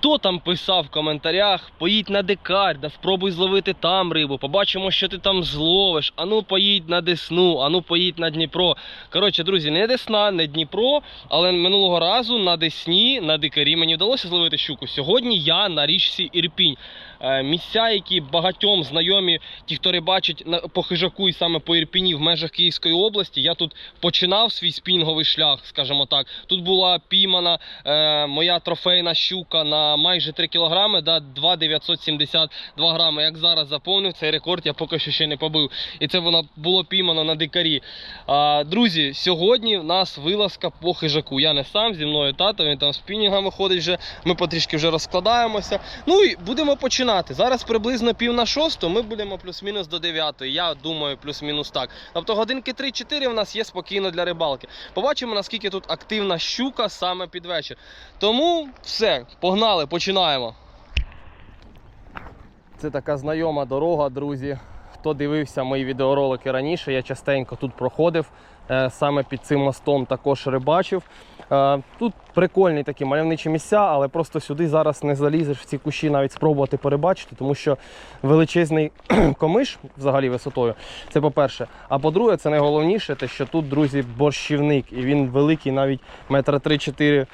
Хто там писав в коментарях, поїдь на дикар, да спробуй зловити там рибу, побачимо, що ти там зловиш. Ану поїдь на Десну, ану поїдь на Дніпро. Коротше, друзі, не Десна, не Дніпро, але минулого разу на Десні, на дикарі мені вдалося зловити щуку. Сьогодні я на річці Ірпінь. Е, Місця, які багатьом знайомі, ті, хто рибачить по хижаку і саме по Ірпіні в межах Київської області. Я тут починав свій спінговий шлях, скажімо так. Тут була піймана е, моя трофейна щука на майже 3 кілограми, да, 2,972 грами. Як зараз заповнив цей рекорд, я поки що ще не побив. І це воно було піймано на дикарі. А, друзі, сьогодні в нас вилазка по хижаку. Я не сам зі мною тато, він там спінінгами ходить вже. Ми потрішки вже розкладаємося. Ну і будемо починати. Зараз приблизно пів на шосту, ми будемо плюс-мінус до дев'ятої. Я думаю, плюс-мінус так. Тобто годинки 3-4 в нас є спокійно для рибалки. Побачимо, наскільки тут активна щука саме під вечір. Тому все, погнали, починаємо. Це така знайома дорога, друзі. Хто дивився мої відеоролики раніше, я частенько тут проходив. Е, Саме під цим мостом також рибачив. Е, Тут прикольні такі мальовничі місця, але просто сюди зараз не залізеш в ці кущі навіть спробувати перебачити, тому що величезний комиш взагалі висотою. Це по-перше. А по-друге, це найголовніше, те, що тут, друзі, борщівник, і він великий навіть метра 3-4 е,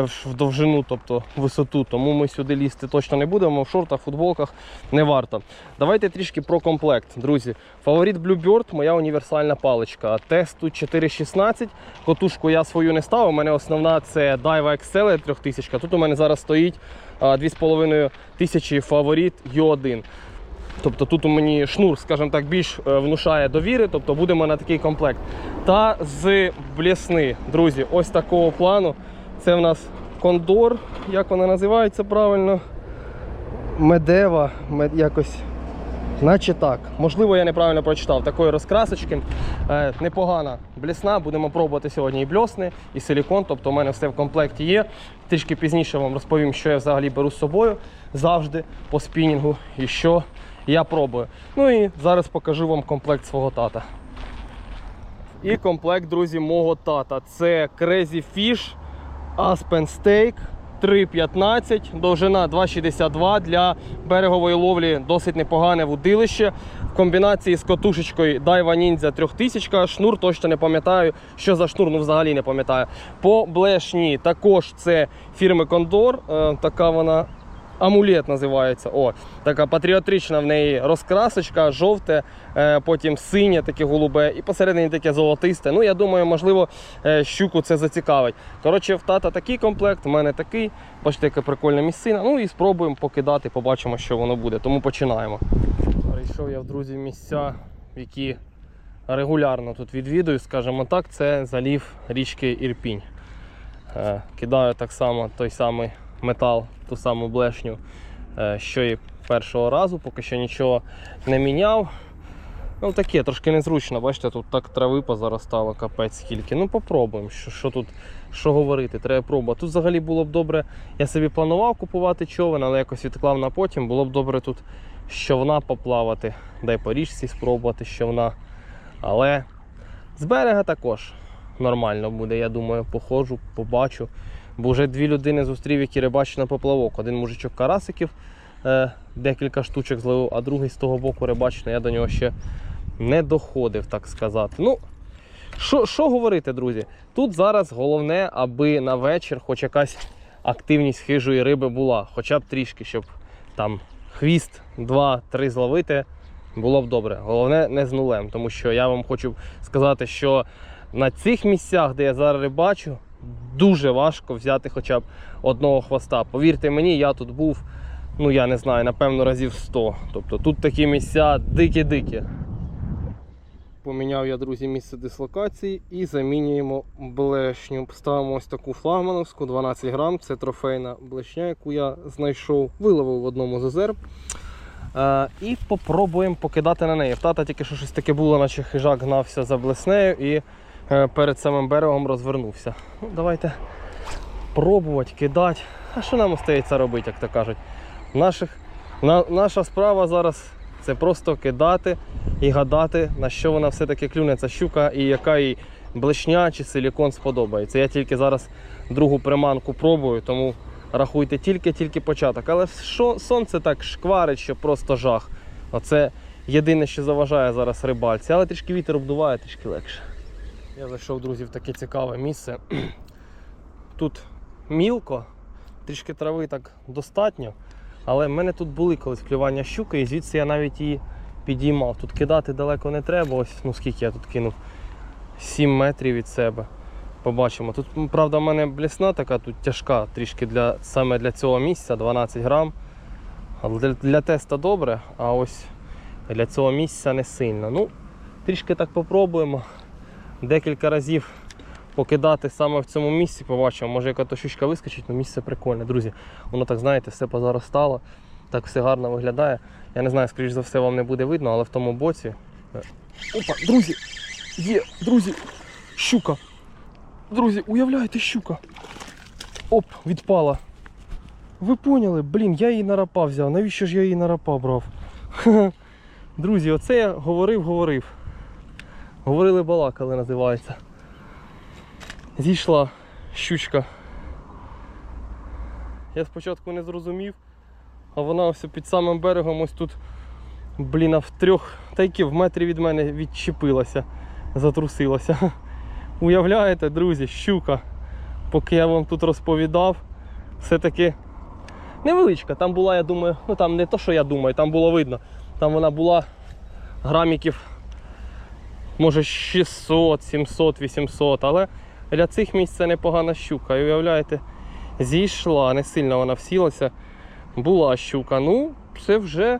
в в довжину, тобто висоту. Тому ми сюди лізти точно не будемо. В шортах, футболках не варто. Давайте трішки про комплект, друзі. Фаворит Bluebird, моя універсальна паличка. Тест тут 4.16. Котушку я свою не ставив. У мене основна це Daiwa Excel 3000. Тут у мене зараз стоїть а, 2,5 тисячі фаворит Ю1. Тобто тут у мені шнур, скажімо так, більш е, внушає довіри, тобто будемо на такий комплект. Та з блісни, друзі, ось такого плану. Це в нас кондор, як вона називається правильно. Медева, мед, якось. Наче так. Можливо, я неправильно прочитав. Такої розкрасочки. Е, непогана блісна. Будемо пробувати сьогодні і бльосни, і силікон. Тобто у мене все в комплекті є. Трішки пізніше вам розповім, що я взагалі беру з собою завжди по спінінгу і що я пробую. Ну і зараз покажу вам комплект свого тата. І комплект, друзі, мого тата. Це Crazy Fish Aspen Steak 3,15, довжина 2,62 для берегової ловлі досить непогане вудилище. В комбінації з котушечкою Daiwa Ninja 3000, шнур точно не пам'ятаю, що за шнур, ну взагалі не пам'ятаю. По блешні також це фірми Condor, е, така вона амулет називається. О, така патріотична в неї розкрасочка, жовте, е, потім синє, таке голубе, і посередині таке золотисте. Ну, я думаю, можливо, е, щуку це зацікавить. Коротше, в тата такий комплект, в мене такий. Бачите, яка прикольна місцина. Ну і спробуємо покидати, побачимо, що воно буде. Тому починаємо. Прийшов я в друзі місця, які регулярно тут відвідую, скажімо так, це залів річки Ірпінь. Е, Кидаю так само той самий метал, ту саму блешню, е, що і першого разу, поки що нічого не міняв. Ну таке, трошки незручно, бачите, тут так трави позаростало, капець скільки. Ну попробуємо, що, що тут, що говорити, треба пробувати. Тут взагалі було б добре, я собі планував купувати човен, але якось відклав на потім. Було б добре тут щовна поплавати, дай по річці спробувати щовна. Але з берега також нормально буде, я думаю, походжу, побачу. Бо вже дві людини зустрів, які рибачать на поплавок. Один мужичок карасиків, е, декілька штучок зловив, а другий з того боку рибачить, я до нього ще не доходив, так сказати. Ну, що, що говорити, друзі? Тут зараз головне, аби на вечір хоч якась активність хижої риби була, хоча б трішки, щоб там хвіст, два-три зловити, було б добре. Головне не з нулем, тому що я вам хочу сказати, що на цих місцях, де я зараз рибачу, дуже важко взяти хоча б одного хвоста. Повірте мені, я тут був, ну я не знаю, напевно, разів 100. Тобто тут такі місця дикі-дикі. Поміняв я, друзі, місце дислокації і замінюємо блешню. Ставимо ось таку флагмановську 12 грам. Це трофейна блешня, яку я знайшов, виловив в одному з озер. Е, і попробуємо покидати на неї. В тата тільки що щось таке було, наче хижак гнався за блеснею і перед самим берегом розвернувся. Ну, давайте пробувати, кидати. А що нам остається робити, як то кажуть? Наших, на, наша справа зараз це просто кидати і гадати, на що вона все-таки клюне ця щука і яка їй блешня чи силікон сподобається. Я тільки зараз другу приманку пробую, тому рахуйте, тільки-тільки початок. Але що, сонце так шкварить, що просто жах. Оце єдине, що заважає зараз рибальці. Але трішки вітер обдуває, трішки легше. Я зайшов, друзі, в таке цікаве місце. Тут мілко, трішки трави так достатньо. Але в мене тут були колись клювання щуки, і звідси я навіть її підіймав. Тут кидати далеко не треба. Ось ну скільки я тут кинув. 7 метрів від себе. Побачимо. Тут, правда, в мене блісна така тут тяжка, трішки для, саме для цього місця, 12 грам. Для, для теста добре, а ось для цього місця не сильно. Ну, трішки так попробуємо. Декілька разів покидати саме в цьому місці, побачимо, може яка то щучка вискочить, але місце прикольне. Друзі, воно так, знаєте, все позаростало, так все гарно виглядає. Я не знаю, скоріш за все, вам не буде видно, але в тому боці. е, Опа, друзі! Є, друзі! Щука! Друзі, уявляєте, щука! Оп, відпала. Ви поняли? Блін, я її на рапа взяв. Навіщо ж я її на рапа брав? Друзі, оце я говорив, говорив. Говорили балакали, називається. Зійшла щучка. Я спочатку не зрозумів, а вона ось під самим берегом ось тут, блін, в трьох, та які в метрі від мене відчепилася, затрусилася. Уявляєте, друзі, щука, поки я вам тут розповідав, все-таки невеличка. Там була, я думаю, ну там не то, що я думаю, там було видно. Там вона була граміків, може 600, 700, 800, але для цих місць це непогана щука. І уявляєте, зійшла, не сильно вона всілася. Була щука. Ну, це вже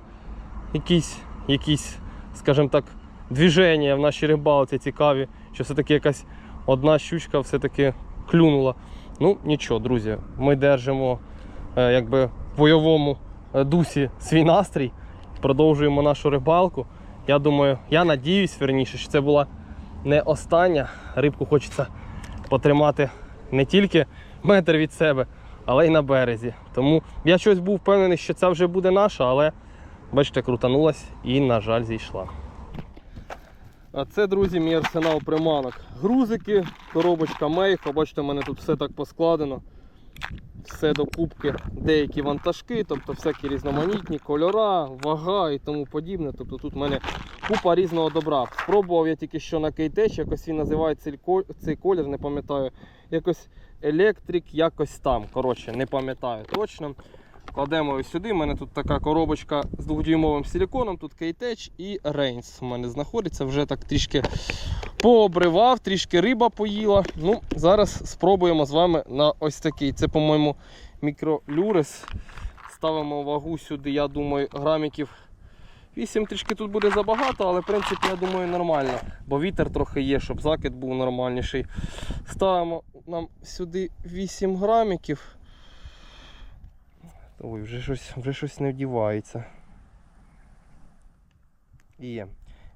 якісь, якісь скажімо так, движення в нашій рибалці цікаві, що все-таки якась одна щучка все-таки клюнула. Ну, нічого, друзі, ми держимо е, якби в бойовому е, дусі свій настрій, продовжуємо нашу рибалку. Я думаю, я надіюсь, верніше, що це була не остання. Рибку хочеться потримати не тільки метр від себе, але й на березі. Тому я щось був впевнений, що це вже буде наша, але бачите, крутанулась і, на жаль, зійшла. А це, друзі, мій арсенал приманок. Грузики, коробочка мейха. Бачите, у мене тут все так поскладено. Все до кубки, деякі вантажки, тобто всякі різноманітні кольора, вага і тому подібне. Тобто тут в мене купа різного добра. Спробував я тільки що на кейтеч, якось він називає цей колір, не пам'ятаю. Якось електрик, якось там. Коротше, не пам'ятаю точно. Кладемо ось сюди. У мене тут така коробочка з двохдюймовим силіконом, тут кейтеч і рейнс у мене знаходиться. Вже так трішки пообривав, трішки риба поїла. Ну, Зараз спробуємо з вами на ось такий. Це, по-моєму, мікролюрес. Ставимо вагу сюди, я думаю, граміків 8 трішки тут буде забагато, але в принципі я думаю нормально, бо вітер трохи є, щоб закид був нормальніший. Ставимо нам сюди 8 граміків. Ой, вже щось, вже щось не вдівається. І є.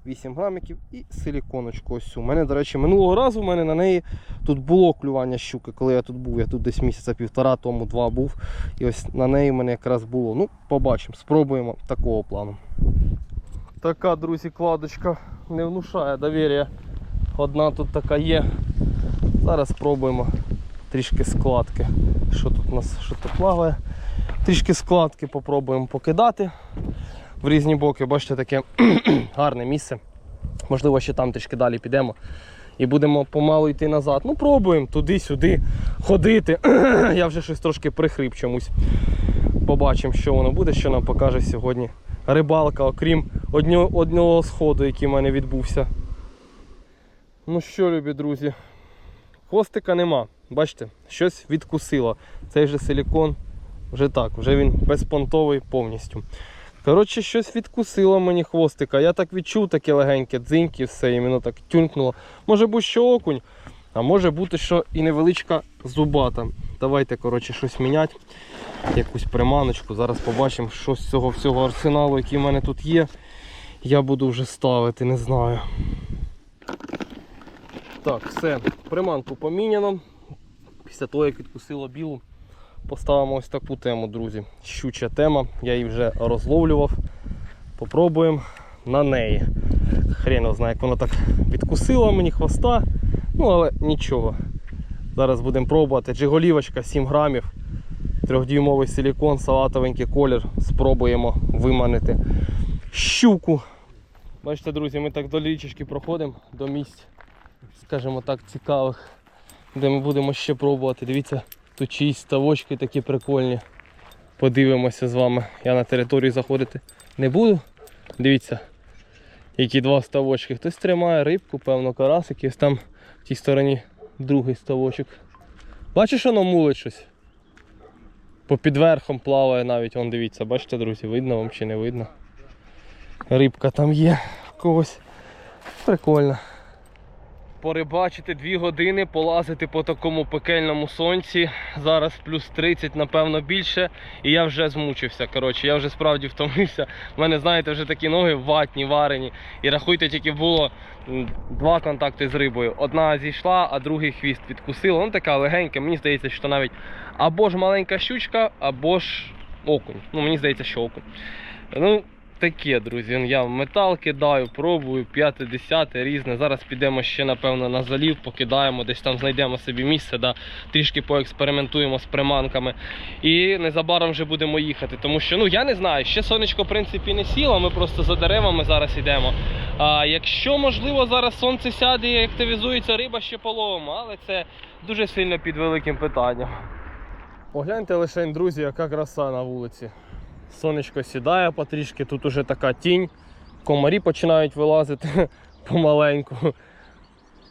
8 граміків і силіконочку ось. У мене, до речі, минулого разу у мене на неї тут було клювання щуки, коли я тут був. Я тут десь місяця півтора тому два був. І ось на неї в мене якраз було. Ну, побачимо, спробуємо такого плану. Така, друзі, кладочка не внушає довір'я. Одна тут така є. Зараз спробуємо трішки складки. Що тут у нас що тут плаває? Трішки складки попробуємо покидати в різні боки. Бачите, таке гарне місце. Можливо, ще там трішки далі підемо і будемо помалу йти назад. Ну, пробуємо туди-сюди ходити. Я вже щось трошки прихрип чомусь. Побачимо, що воно буде, що нам покаже сьогодні рибалка, окрім однього, одного сходу, який в мене відбувся. Ну що, любі друзі, хвостика нема. Бачите, щось відкусило. Цей же силікон вже так, вже він безпонтовий повністю. Коротше, щось відкусило мені хвостика. Я так відчув таке легеньке дзиньки, все, і воно так тюнькнуло. Може бути, що окунь, а може бути, що і невеличка зубата. Давайте, коротше, щось міняти. Якусь приманочку. Зараз побачимо, що з цього всього арсеналу, який в мене тут є. Я буду вже ставити, не знаю. Так, все, приманку поміняно. Після того, як відкусило білу, поставимо ось таку тему, друзі. Щуча тема, я її вже розловлював. Попробуємо на неї. Хрен знає, як воно так відкусило мені хвоста. Ну, але нічого. Зараз будемо пробувати. Джиголівочка 7 грамів. Трьохдюймовий силікон, салатовенький колір. Спробуємо виманити щуку. Бачите, друзі, ми так до річечки проходимо, до місць, скажімо так, цікавих, де ми будемо ще пробувати. Дивіться, тут чиїсь ставочки такі прикольні. Подивимося з вами. Я на територію заходити не буду. Дивіться, які два ставочки. Хтось тримає рибку, певно, карасик, і ось там в тій стороні другий ставочок. Бачиш, воно мулить щось? Попід верхом плаває навіть, вон дивіться, бачите, друзі, видно вам чи не видно. Рибка там є в когось. Прикольно. Порибачити дві години, полазити по такому пекельному сонці. Зараз плюс 30, напевно, більше. І я вже змучився. Коротше, я вже справді втомився. У мене, знаєте, вже такі ноги ватні, варені. І рахуйте, тільки було два контакти з рибою. Одна зійшла, а другий хвіст відкусила. Ну така легенька. Мені здається, що навіть або ж маленька щучка, або ж окунь. Ну, мені здається, що окунь. Ну, таке, друзі. Я в метал кидаю, пробую, п'яте, десяте, різне. Зараз підемо ще, напевно, на залів, покидаємо, десь там знайдемо собі місце, да, трішки поекспериментуємо з приманками. І незабаром вже будемо їхати. Тому що, ну я не знаю, ще сонечко, в принципі, не сіло, ми просто за деревами зараз йдемо. А якщо, можливо, зараз сонце сяде і активізується риба, ще половимо, але це дуже сильно під великим питанням. Погляньте лише, друзі, яка краса на вулиці. Сонечко сідає потрішки, тут уже така тінь, комарі починають вилазити помаленьку.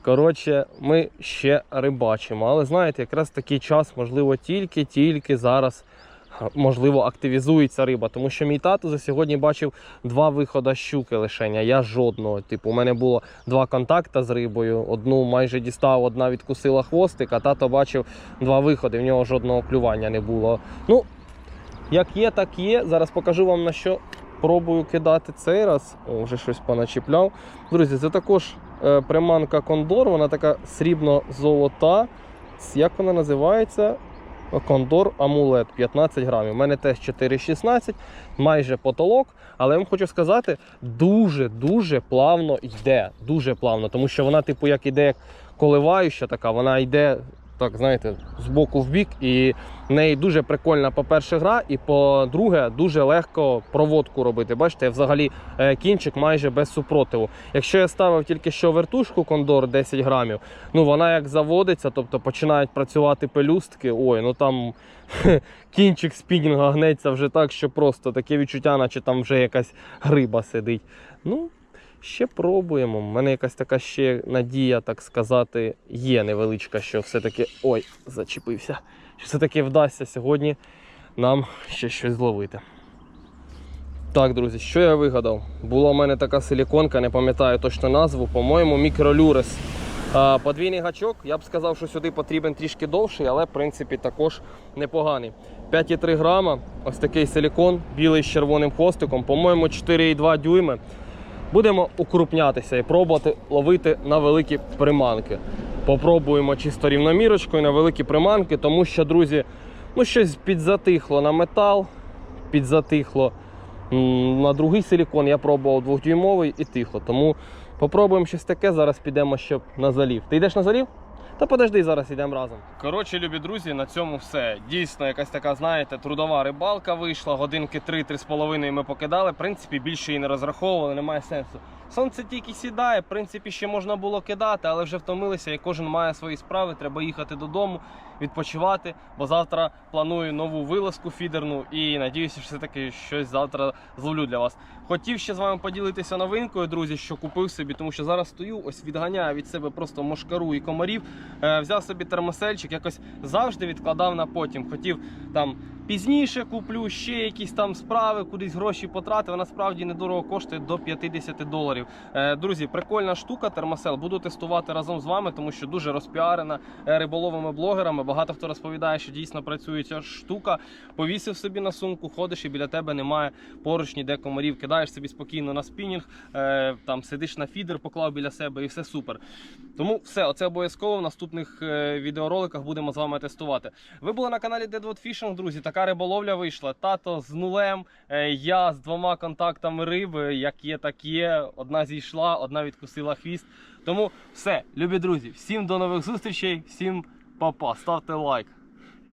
Коротше, ми ще рибачимо. Але знаєте, якраз такий час, можливо, тільки-тільки зараз можливо активізується риба. Тому що мій тато за сьогодні бачив два виходи щуки лишення. Я жодного. Типу, у мене було два контакти з рибою. Одну майже дістав, одна відкусила хвостик, а тато бачив два виходи. В нього жодного клювання не було. Ну, як є, так є. Зараз покажу вам на що пробую кидати цей раз. О, вже щось поначіпляв. Друзі, це також е, приманка Кондор, вона така срібно-золота. Як вона називається? Кондор Амулет 15 грамів. У мене теж 4,16, майже потолок. Але я вам хочу сказати, дуже-дуже плавно йде. Дуже плавно, тому що вона, типу, як іде як коливаюча така, вона йде. Так, знаєте, з боку в бік, і в неї дуже прикольна, по-перше, гра, і по-друге, дуже легко проводку робити. Бачите, взагалі е, кінчик майже без супротиву. Якщо я ставив тільки що вертушку Кондор 10 грамів, ну вона як заводиться, тобто починають працювати пелюстки. Ой, ну там кінчик спінінга гнеться вже так, що просто таке відчуття, наче там вже якась гриба сидить. Ну, ще пробуємо. У мене якась така ще надія, так сказати, є невеличка, що все-таки. Ой, зачепився. Що все-таки вдасться сьогодні нам ще щось зловити. Так, друзі, що я вигадав? Була в мене така силіконка, не пам'ятаю точно назву, по-моєму, мікролюрес. Подвійний гачок, я б сказав, що сюди потрібен трішки довший, але в принципі також непоганий. 5,3 грама, ось такий силікон, білий з червоним хвостиком, по-моєму, 4,2 дюйми. Будемо укрупнятися і пробувати ловити на великі приманки. Попробуємо чисто рівномірочкою на великі приманки, тому що, друзі, ну щось підзатихло на метал, підзатихло на другий силікон. Я пробував двохдюймовий і тихо. Тому попробуємо щось таке. Зараз підемо ще на залів. Ти йдеш на залів? Та подожди, зараз йдемо разом. Коротше, любі друзі, на цьому все. Дійсно, якась така, знаєте, трудова рибалка вийшла. Годинки 3-3,5 ми покидали. В принципі, більше її не розраховували, немає сенсу. Сонце тільки сідає, в принципі, ще можна було кидати, але вже втомилися, і кожен має свої справи. Треба їхати додому, відпочивати. Бо завтра планую нову вилазку фідерну і надіюся, що все-таки щось завтра зловлю для вас. Хотів ще з вами поділитися новинкою, друзі, що купив собі, тому що зараз стою, ось відганяю від себе просто мошкару і комарів. Е, взяв собі термосельчик, якось завжди відкладав на потім. Хотів там пізніше куплю ще якісь там справи, кудись гроші потратив. Насправді недорого коштує до 50 доларів. Е, друзі, прикольна штука, термосел. Буду тестувати разом з вами, тому що дуже розпіарена е, риболовими блогерами. Багато хто розповідає, що дійсно працює ця штука. Повісив собі на сумку, ходиш і біля тебе немає поруч ніде комарів. Кидаєш собі спокійно на спінінг, е, там сидиш на фідер, поклав біля себе і все супер. Тому все, оце обов'язково в наступних відеороликах будемо з вами тестувати. Ви були на каналі Deadwood Fishing, друзі. Така риболовля вийшла. Тато з нулем, я з двома контактами риби. Як є, так є. Одна зійшла, одна відкусила хвіст. Тому все, любі друзі, всім до нових зустрічей, всім па-па, ставте лайк.